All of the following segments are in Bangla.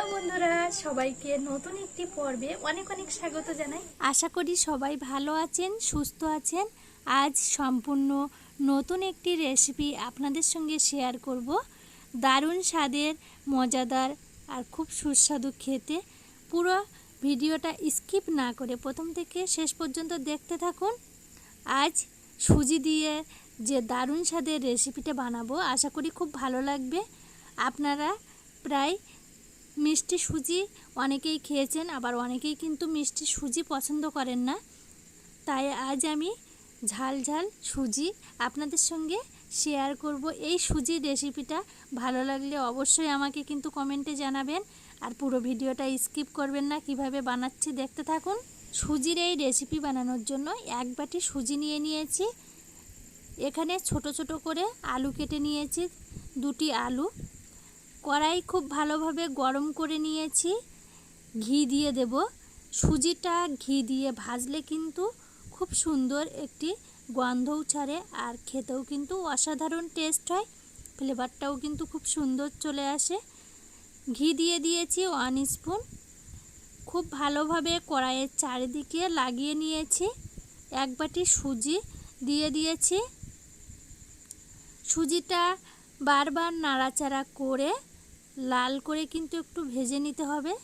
হ্যালো বন্ধুরা, সবাইকে নতুন একটি পর্বে অনেক অনেক স্বাগত জানাই। আশা করি সবাই ভালো আছেন, সুস্থ আছেন। আজ সম্পূর্ণ নতুন একটি রেসিপি আপনাদের সঙ্গে শেয়ার করব। দারুণ স্বাদের, মজাদার আর খুব সুস্বাদু খেতে। পুরো ভিডিওটা স্কিপ না করে প্রথম থেকে শেষ পর্যন্ত দেখতে থাকুন। আজ সুজি দিয়ে যে দারুণ স্বাদের রেসিপিটা বানাবো, আশা করি খুব ভালো লাগবে। আপনারা প্রায় মিষ্টি সুজি অনেকেই খেয়েছেন, আবার অনেকেই কিন্তু মিষ্টি সুজি পছন্দ করেন না। তাই আজ আমি ঝাল ঝাল সুজি আপনাদের সঙ্গে শেয়ার করব। এই সুজির রেসিপিটা ভালো লাগলে অবশ্যই আমাকে কিন্তু কমেন্টে জানাবেন। আর পুরো ভিডিওটা স্কিপ করবেন না, কীভাবে বানাচ্ছি দেখতে থাকুন। সুজির এই রেসিপি বানানোর জন্য এক বাটি সুজি নিয়ে নিয়েছি। এখানে ছোট ছোট করে আলু কেটে নিয়েছি, দুটি আলু। কড়াই খুব ভালোভাবে গরম করে নিয়েছি। ঘি দিয়ে দেব। সুজিটা ঘি দিয়ে ভাজলে কিন্তু খুব সুন্দর একটি গন্ধও ছাড়ে আর খেতেও কিন্তু অসাধারণ টেস্ট হয়। ফ্লেভারটাও কিন্তু খুব সুন্দর চলে আসে। ঘি দিয়ে দিয়েছি ওয়ান স্পুন। খুব ভালোভাবে কড়াইয়ের চারিদিকে লাগিয়ে নিয়েছি। এক বাটি সুজি দিয়ে দিয়েছি। সুজিটা বারবার নাড়াচাড়া করে লাল করে কিন্তু একটু ভেজে নিতে হবে।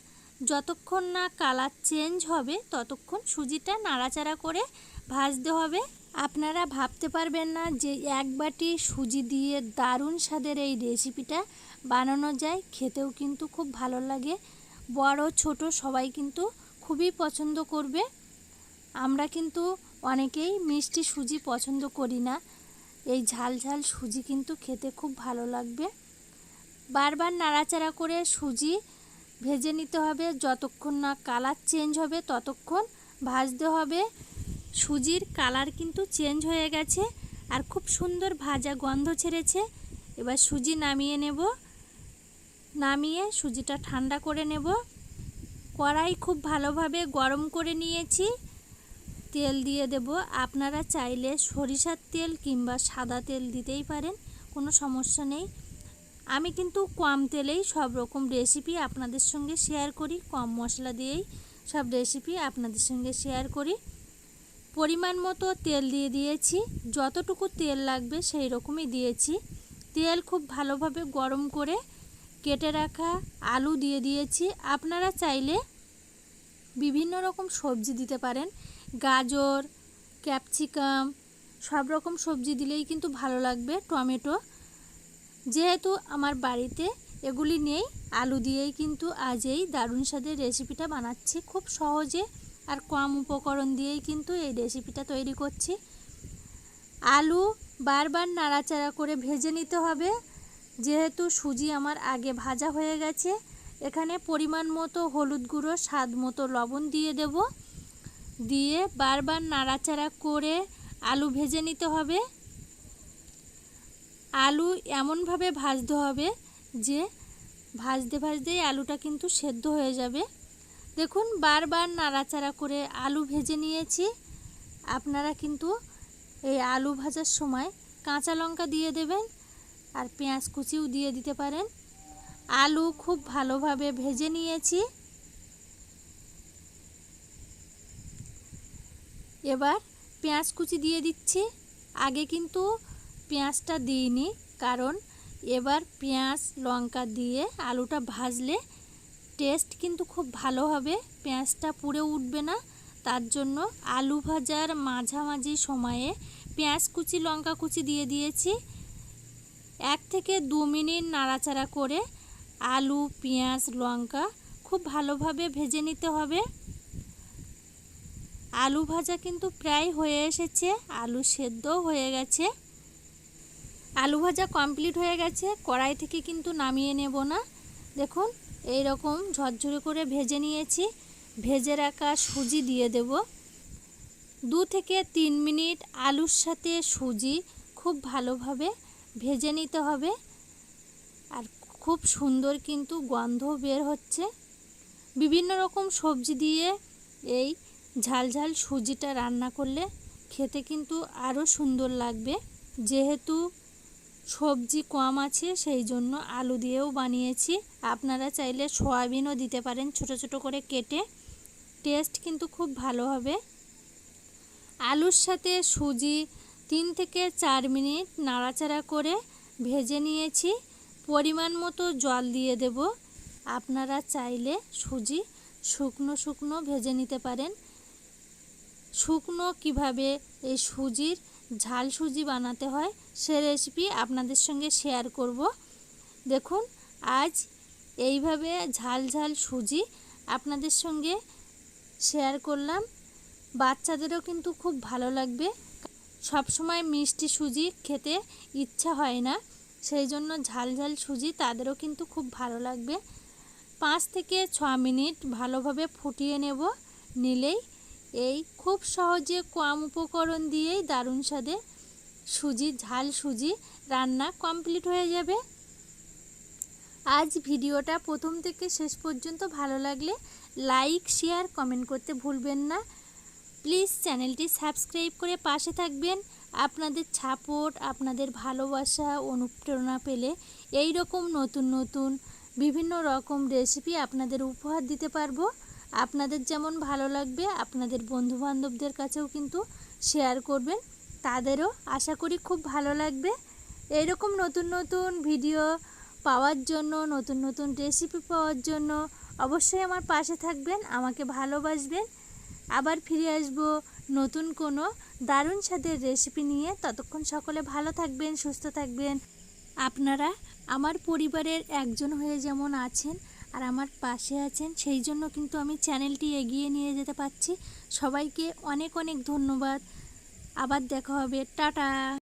যতক্ষণ না কালার চেঞ্জ হবে, ততক্ষণ সুজিটা নাড়াচাড়া করে ভাজতে হবে। আপনারা ভাবতে পারবেন না যে এক বাটি সুজি দিয়ে দারুণ স্বাদের এই রেসিপিটা বানানো যায়। খেতেও কিন্তু খুব ভালো লাগে। বড়, ছোট সবাই কিন্তু খুবই পছন্দ করবে। আমরা কিন্তু অনেকেই মিষ্টি সুজি পছন্দ করি না। এই ঝাল ঝাল সুজি কিন্তু খেতে খুব ভালো লাগবে। বারবার নাড়াচাড়া করে সুজি ভেজে নিতে হবে। যতক্ষণ না কালার চেঞ্জ হবে, ততক্ষণ ভাজতে হবে। সুজির কালার কিন্তু চেঞ্জ হয়ে গেছে আর খুব সুন্দর ভাজা গন্ধ ছেড়েছে। এবার সুজি নামিয়ে নেব। নামিয়ে সুজিটা ঠান্ডা করে নেব। কড়াই খুব ভালোভাবে গরম করে নিয়েছি। তেল দিয়ে দেব। আপনারা চাইলে সরিষার তেল কিংবা সাদা তেল দিতেই পারেন, কোনো সমস্যা নেই। আমি কিন্তু কম তেলেই সব রকম রেসিপি আপনাদের সঙ্গে শেয়ার করি, কম মশলা দিয়েই সব রেসিপি আপনাদের সঙ্গে শেয়ার করি। পরিমাণ মতো তেল দিয়ে দিয়েছি, যতটুকু তেল লাগবে সেই রকমই দিয়েছি। তেল খুব ভালোভাবে গরম করে কেটে রাখা আলু দিয়ে দিয়েছি। আপনারা চাইলে বিভিন্ন রকম সবজি দিতে পারেন, গাজর ক্যাপসিকাম সব রকম সবজি দিলেই কিন্তু ভালো লাগবে, টমেটো। যেহেতু আমার বাড়িতে এগুলি নেই, আলু দিয়েই কিন্তু আজ এই দারুণ স্বাদের রেসিপিটা বানাচ্ছি। খুব সহজে আর কম উপকরণ দিয়েই কিন্তু এই রেসিপিটা তৈরি করছি। আলু বারবার নাড়াচাড়া করে ভেজে নিতে হবে। যেহেতু সুজি আমার আগে ভাজা হয়ে গেছে, এখানে পরিমাণ মতো হলুদ গুঁড়ো, স্বাদ মতো লবণ দিয়ে দেব। দিয়ে বারবার নাড়াচাড়া করে আলু ভেজে নিতে হবে। আলু এমনভাবে ভাজতে হবে যে ভাজতে ভাজতেই আলুটা কিন্তু সেদ্ধ হয়ে যাবে। দেখুন, বারবার নাড়াচাড়া করে আলু ভেজে নিয়েছি। আপনারা কিন্তু এই আলু ভাজার সময় কাঁচা লঙ্কা দিয়ে দেবেন আর পেঁয়াজ কুচিও দিয়ে দিতে পারেন। আলু খুব ভালোভাবে ভেজে নিয়েছি। এবার পেঁয়াজ কুচি দিয়ে দিচ্ছি। আগে কিন্তু পেঁয়াজটা দিইনি, কারণ এবার পেঁয়াজ, লঙ্কা দিয়ে আলুটা ভাজলে টেস্ট কিন্তু খুব ভালো হবে। পেঁয়াজটা পুড়ে উঠবে না, তার জন্য আলু ভাজার মাঝামাঝি সময়ে পেঁয়াজ কুচি, লঙ্কা কুচি দিয়ে দিয়েছি। এক থেকে দু মিনিট নাড়াচাড়া করে আলু, পেঁয়াজ, লঙ্কা খুব ভালোভাবে ভেজে নিতে হবে। আলু ভাজা কিন্তু প্রায় হয়ে এসেছে, আলু সেদ্ধও হয়ে গেছে। আলু ভাজা কমপ্লিট হয়ে গেছে, কড়াই থেকে কিন্তু নামিয়ে নেব না। দেখুন এই রকম ঝরঝরে করে ভেজে নিয়েছি। ভেজে রাখা সুজি দিয়ে দেব। দু থেকে তিন মিনিট আলুর সাথে সুজি খুব ভালোভাবে ভেজে নিতে হবে। আর খুব সুন্দর কিন্তু গন্ধ বের হচ্ছে। বিভিন্ন রকম সবজি দিয়ে এই ঝাল ঝাল সুজিটা রান্না করলে খেতে কিন্তু আরও সুন্দর লাগবে। যেহেতু সবজি কম আছে, সেই জন্য আলু দিয়েও বানিয়েছি। আপনারা চাইলে সয়াবিনও দিতে পারেন ছোট ছোট করে কেটে। টেস্ট কিন্তু খুব ভালো হবে। আলুর সাথে সুজি তিন থেকে চার মিনিট নাড়াচাড়া করে ভেজে নিয়েছি। পরিমাণ মতো জল দিয়ে দেব। আপনারা চাইলে সুজি শুকনো শুকনো ভেজে নিতে পারেন। শুকনো কীভাবে এই সুজির ঝাল সুজি বানাতে হয়। সে রেসিপি আপনাদের সঙ্গে শেয়ার করব। দেখুন, আজ এইভাবে ঝাল ঝাল সুজি আপনাদের সঙ্গে শেয়ার করলাম। বাচ্চাদেরও কিন্তু খুব ভালো লাগবে। সব সময় মিষ্টি সুজি খেতে ইচ্ছা হয় না। সেই জন্য ঝাল ঝাল সুজি তাদেরও কিন্তু খুব ভালো লাগবে। পাঁচ থেকে ছ মিনিট ভালোভাবে ফুটিয়ে নেব, নিলেই এই খুব সহজে কম উপকরণ দিয়েই দারুণ স্বাদে সুজি, ঝাল সুজি রান্না কমপ্লিট হয়ে যাবে। আজ ভিডিওটা প্রথম থেকে শেষ পর্যন্ত ভালো লাগলে লাইক শেয়ার কমেন্ট করতে ভুলবেন না। প্লিজ চ্যানেলটি সাবস্ক্রাইব করে পাশে থাকবেন। আপনাদের সাপোর্ট আপনাদের ভালোবাসা, অনুপ্রেরণা পেলে এই রকম নতুন নতুন বিভিন্ন রকম রেসিপি আপনাদের উপহার দিতে পারব। আপনাদের যেমন ভালো লাগবে, আপনাদের বন্ধু বান্ধবদের কাছেও কিন্তু শেয়ার করবেন। তাদেরও আশা করি খুব ভালো লাগবে। এইরকম নতুন নতুন ভিডিও পাওয়ার জন্য, নতুন নতুন রেসিপি পাওয়ার জন্য অবশ্যই আমার পাশে থাকবেন, আমাকে ভালোবাসবেন। আবার ফিরে আসব নতুন কোনো দারুণ স্বাদের রেসিপি নিয়ে। ততক্ষণ সকলে ভালো থাকবেন, সুস্থ থাকবেন। আপনারা আমার পরিবারের একজন হয়ে যেমন আছেন আর আমার পাশে আছেন, সেই জন্য কিন্তু আমি চ্যানেলটি এগিয়ে নিয়ে যেতে পারছি। সবাইকে অনেক অনেক ধন্যবাদ। আবার দেখা হবে। টাটা!